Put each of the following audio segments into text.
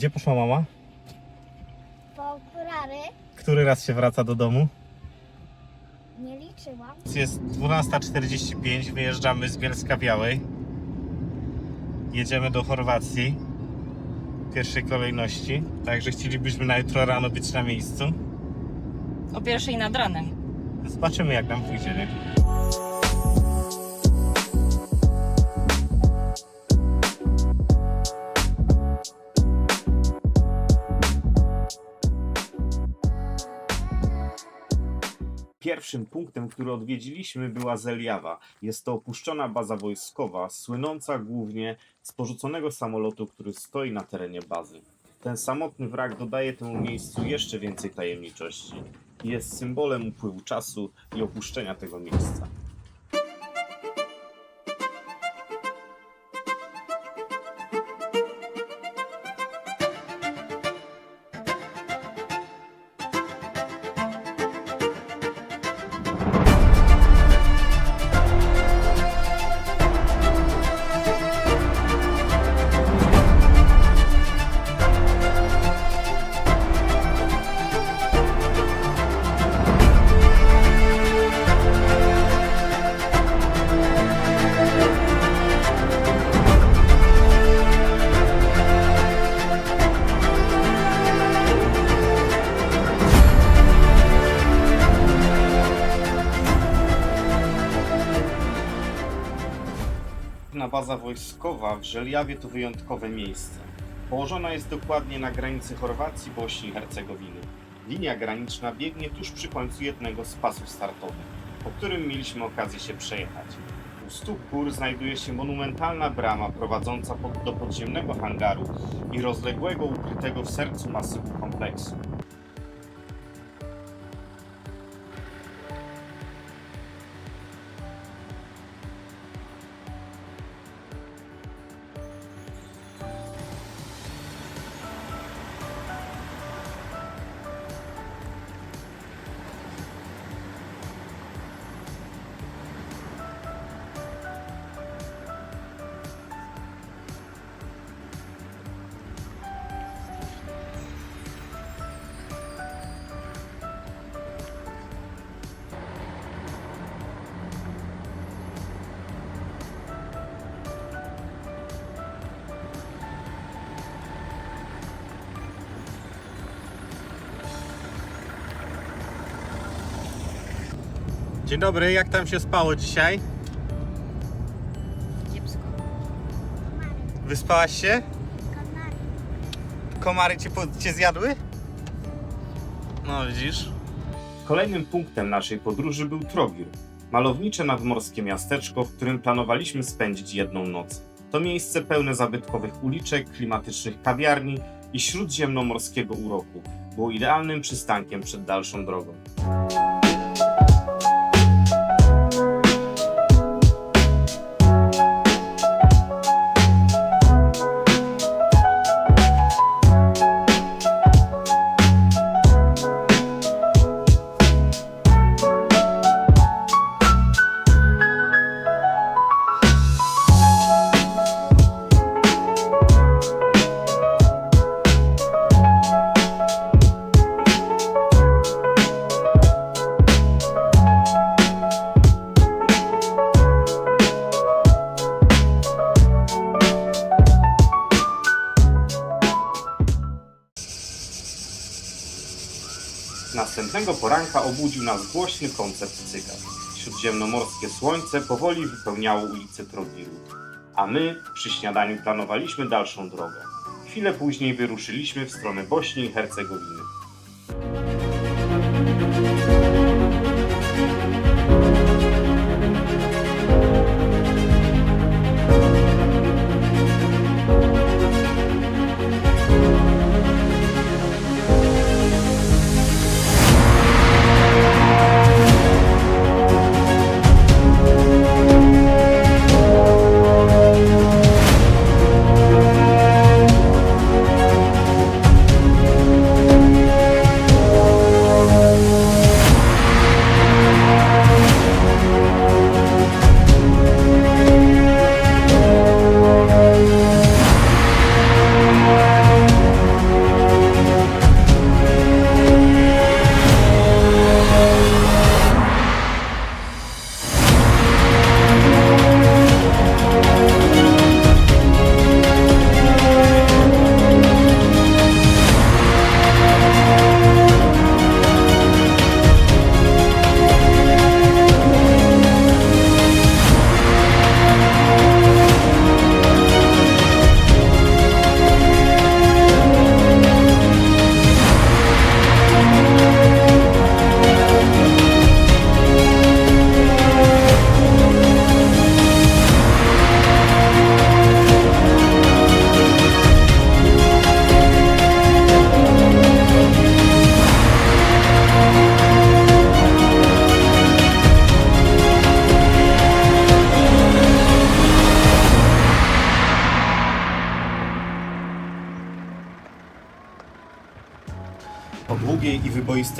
Gdzie poszła mama? Po okulary Który raz się wraca do domu? nie liczyłam. Jest 12.45, wyjeżdżamy z Bielska Białej. Jedziemy do Chorwacji w pierwszej kolejności. Także chcielibyśmy na jutro rano być na miejscu. O pierwszej nad ranem. Zobaczymy jak nam pójdzie. Nie? Pierwszym punktem, który odwiedziliśmy, była Zeliawa. Jest to opuszczona baza wojskowa, słynąca głównie z porzuconego samolotu, który stoi na terenie bazy. Ten samotny wrak dodaje temu miejscu jeszcze więcej tajemniczości jest symbolem upływu czasu i opuszczenia tego miejsca. Baza wojskowa w Żeliawie to wyjątkowe miejsce. Położona jest dokładnie na granicy Chorwacji, Bośni i Hercegowiny. Linia graniczna biegnie tuż przy końcu jednego z pasów startowych, po którym mieliśmy okazję się przejechać. U stóp gór znajduje się monumentalna brama prowadząca pod, do podziemnego hangaru i rozległego, ukrytego w sercu masywu kompleksu. Dzień dobry, jak tam się spało dzisiaj? Kiepsko. Wyspałaś się? Kanary. Komary cię, po, cię zjadły? No widzisz. Kolejnym punktem naszej podróży był Trogir. Malownicze nadmorskie miasteczko, w którym planowaliśmy spędzić jedną noc. To miejsce pełne zabytkowych uliczek, klimatycznych kawiarni i śródziemnomorskiego uroku. Było idealnym przystankiem przed dalszą drogą. Obudził nas głośny koncert cygar. Śródziemnomorskie słońce powoli wypełniało ulice Trogiru, a my przy śniadaniu planowaliśmy dalszą drogę. Chwilę później wyruszyliśmy w stronę Bośni i Hercegowiny.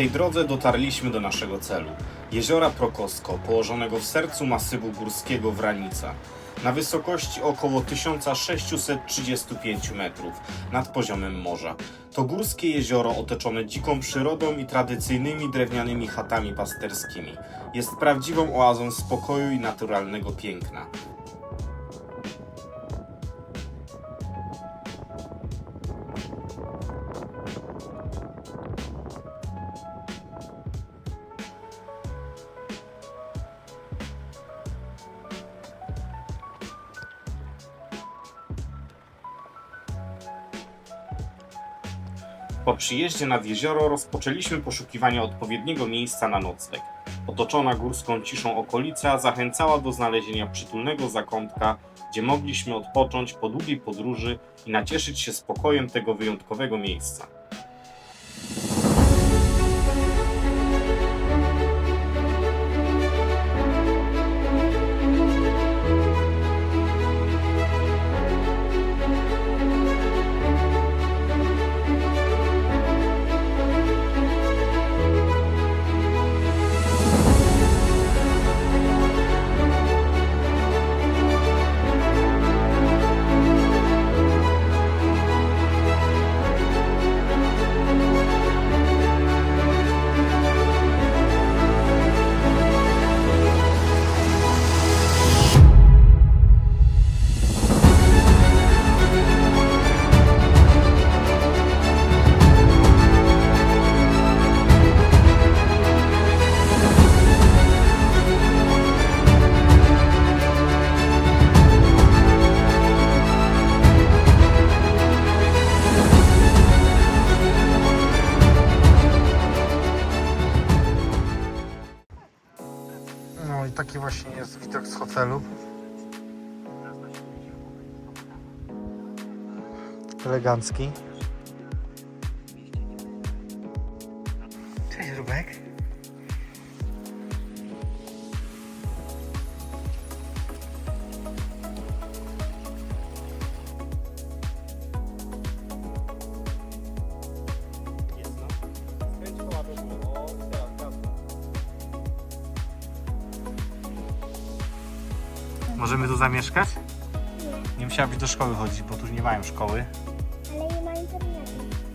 Wyboistej drodze dotarliśmy do naszego celu. Jeziora Prokosko, położonego w sercu masywu górskiego Wranica. Na wysokości około 1635 metrów nad poziomem morza. To górskie jezioro otoczone dziką przyrodą i tradycyjnymi drewnianymi chatami pasterskimi. Jest prawdziwą oazą spokoju i naturalnego piękna. Przyjeździe nad jezioro rozpoczęliśmy poszukiwania odpowiedniego miejsca na nocleg. Otoczona górską ciszą okolica zachęcała do znalezienia przytulnego zakątka, gdzie mogliśmy odpocząć po długiej podróży i nacieszyć się spokojem tego wyjątkowego miejsca. Elegancki. Cześć Rubek. Możemy tu zamieszkać? Nie, musiałabyś do szkoły chodzić, bo tu nie mają szkoły.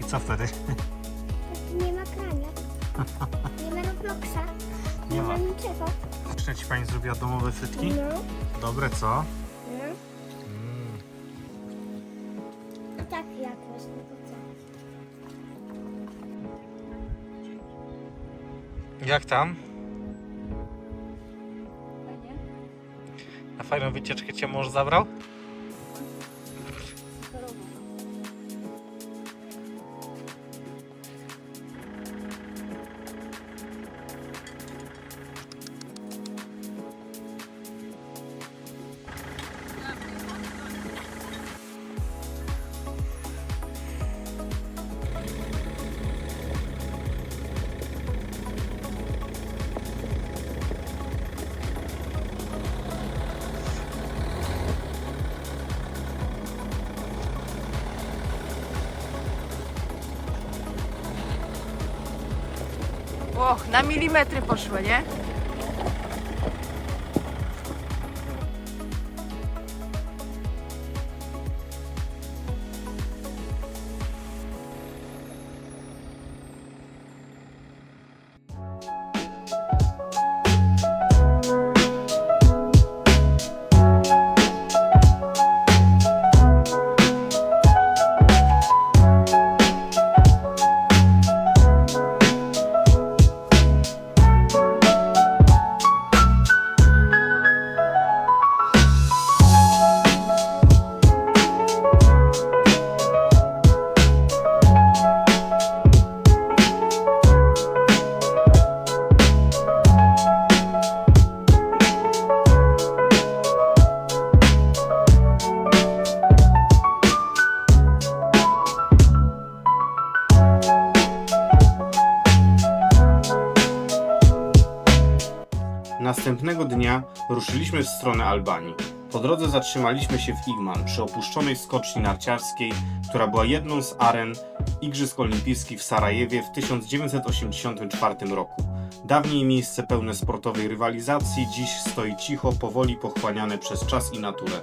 Co wtedy? Nie ma krania. Nie ma Robloxa. Nie ma. niczego. Czy ci pani zrobiła domowe frytki? No, Dobre, co? no. Mm. I tak jadłeś, no to co? Jak tam? Na fajną wycieczkę cię mąż zabrał? Och, na milimetry poszły, nie? Następnego dnia ruszyliśmy w stronę Albanii. Po drodze zatrzymaliśmy się w Igman, przy opuszczonej skoczni narciarskiej, która była jedną z aren Igrzysk Olimpijskich w Sarajewie w 1984 roku. Dawniej miejsce pełne sportowej rywalizacji, dziś stoi cicho, powoli pochłaniane przez czas i naturę.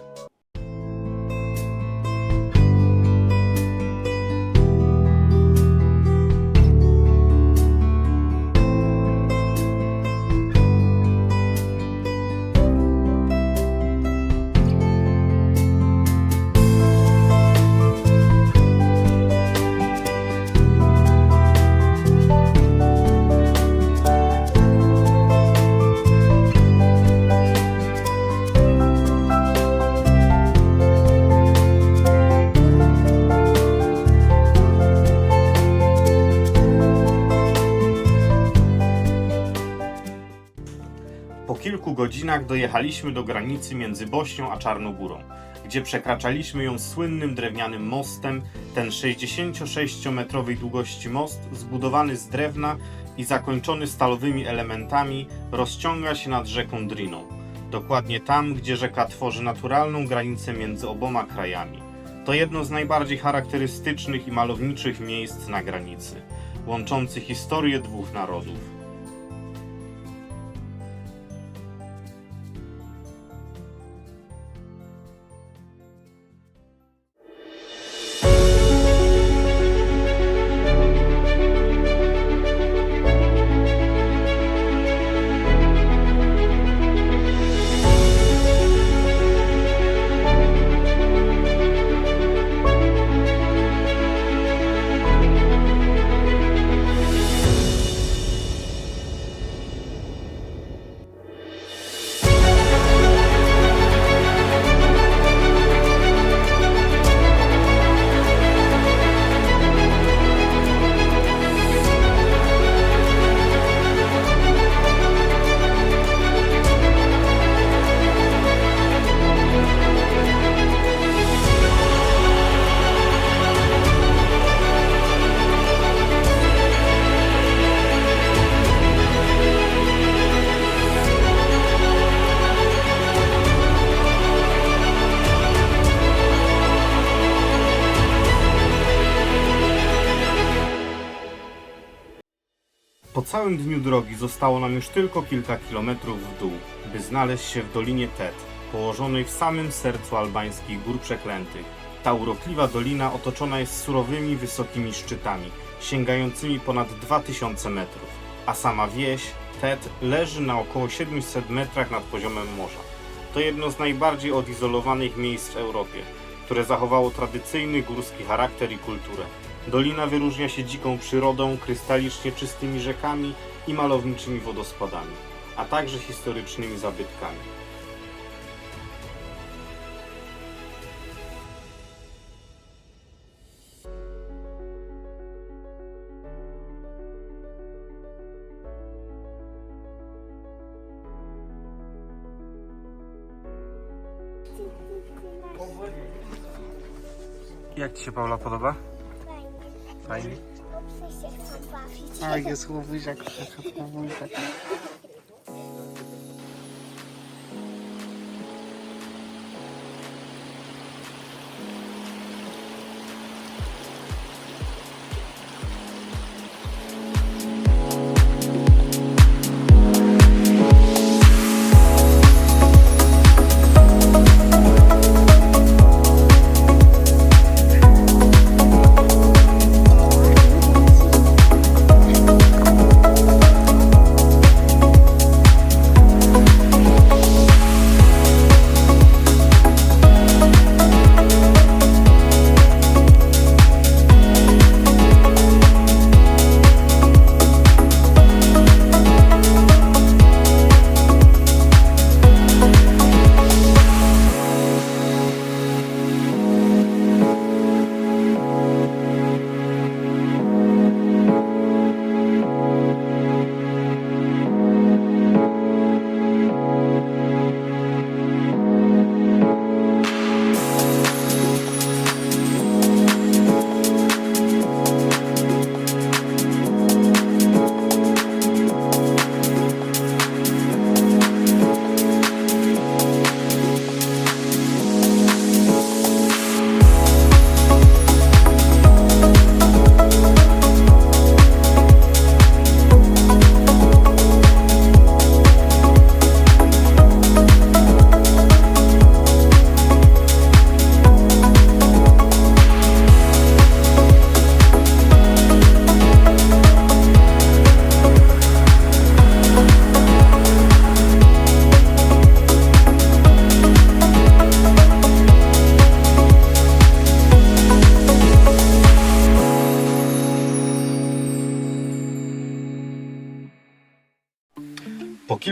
Godzinach dojechaliśmy do granicy między Bośnią a Czarnogórą, gdzie przekraczaliśmy ją słynnym drewnianym mostem. Ten 66-metrowej długości most, zbudowany z drewna i zakończony stalowymi elementami, rozciąga się nad rzeką Driną. Dokładnie tam, gdzie rzeka tworzy naturalną granicę między oboma krajami. To jedno z najbardziej charakterystycznych i malowniczych miejsc na granicy, łączący historię dwóch narodów. Po całym dniu drogi zostało nam już tylko kilka kilometrów w dół, by znaleźć się w Dolinie Tet, położonej w samym sercu albańskich Gór Przeklętych. Ta urokliwa dolina otoczona jest surowymi, wysokimi szczytami, sięgającymi ponad 2000 metrów, a sama wieś, Tet, leży na około 700 metrach nad poziomem morza. To jedno z najbardziej odizolowanych miejsc w Europie, które zachowało tradycyjny górski charakter i kulturę. Dolina wyróżnia się dziką przyrodą, krystalicznie czystymi rzekami i malowniczymi wodospadami, a także historycznymi zabytkami. Jak Ci się Paula podoba? Fajnie. Psy się chcą bawić. A jest łobuziak, przyszedł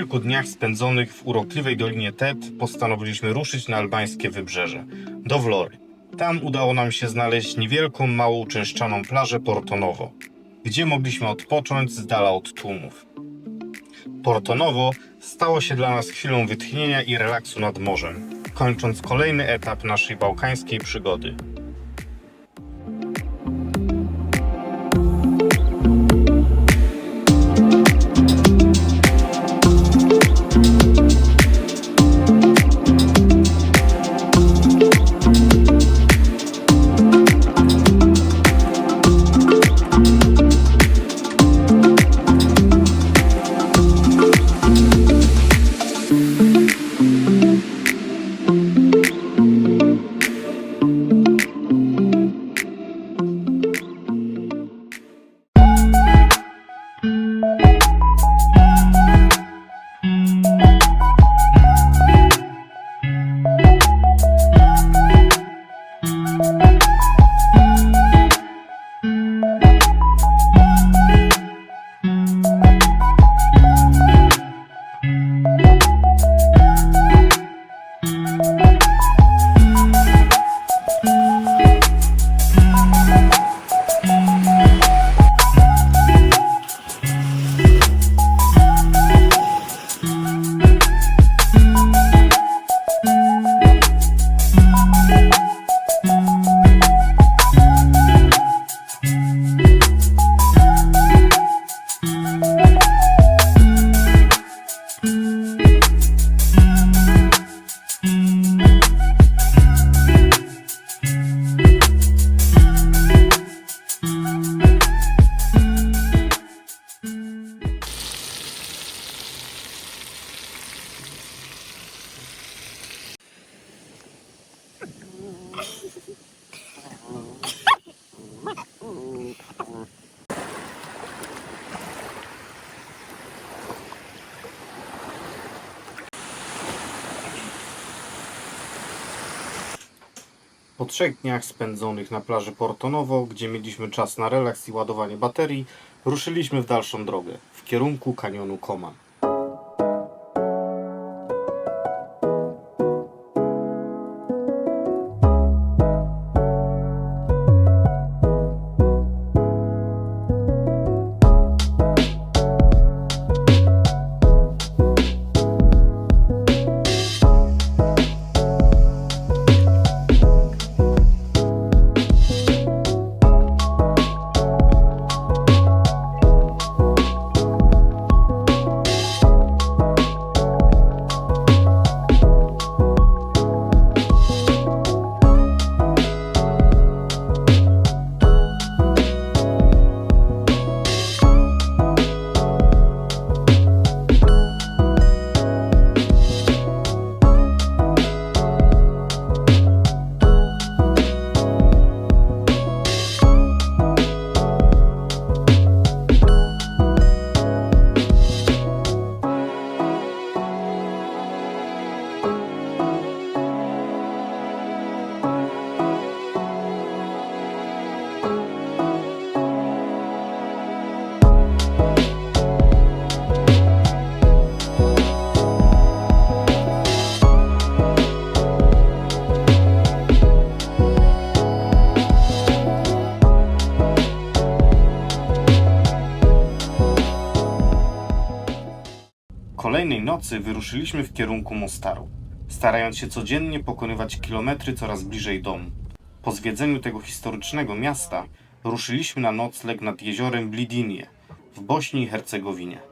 kilku dniach spędzonych w urokliwej dolinie Tet postanowiliśmy ruszyć na albańskie wybrzeże, do Vlory. Tam udało nam się znaleźć niewielką, mało uczęszczaną plażę Porto Novo, gdzie mogliśmy odpocząć z dala od tłumów. Porto Novo stało się dla nas chwilą wytchnienia i relaksu nad morzem, kończąc kolejny etap naszej bałkańskiej przygody. Trzech dniach spędzonych na plaży Porto Novo, gdzie mieliśmy czas na relaks i ładowanie baterii, ruszyliśmy w dalszą drogę, w kierunku kanionu Koman. Nocy wyruszyliśmy w kierunku Mostaru, starając się codziennie pokonywać kilometry coraz bliżej domu. Po zwiedzeniu tego historycznego miasta ruszyliśmy na nocleg nad jeziorem Blidinie w Bośni i Hercegowinie.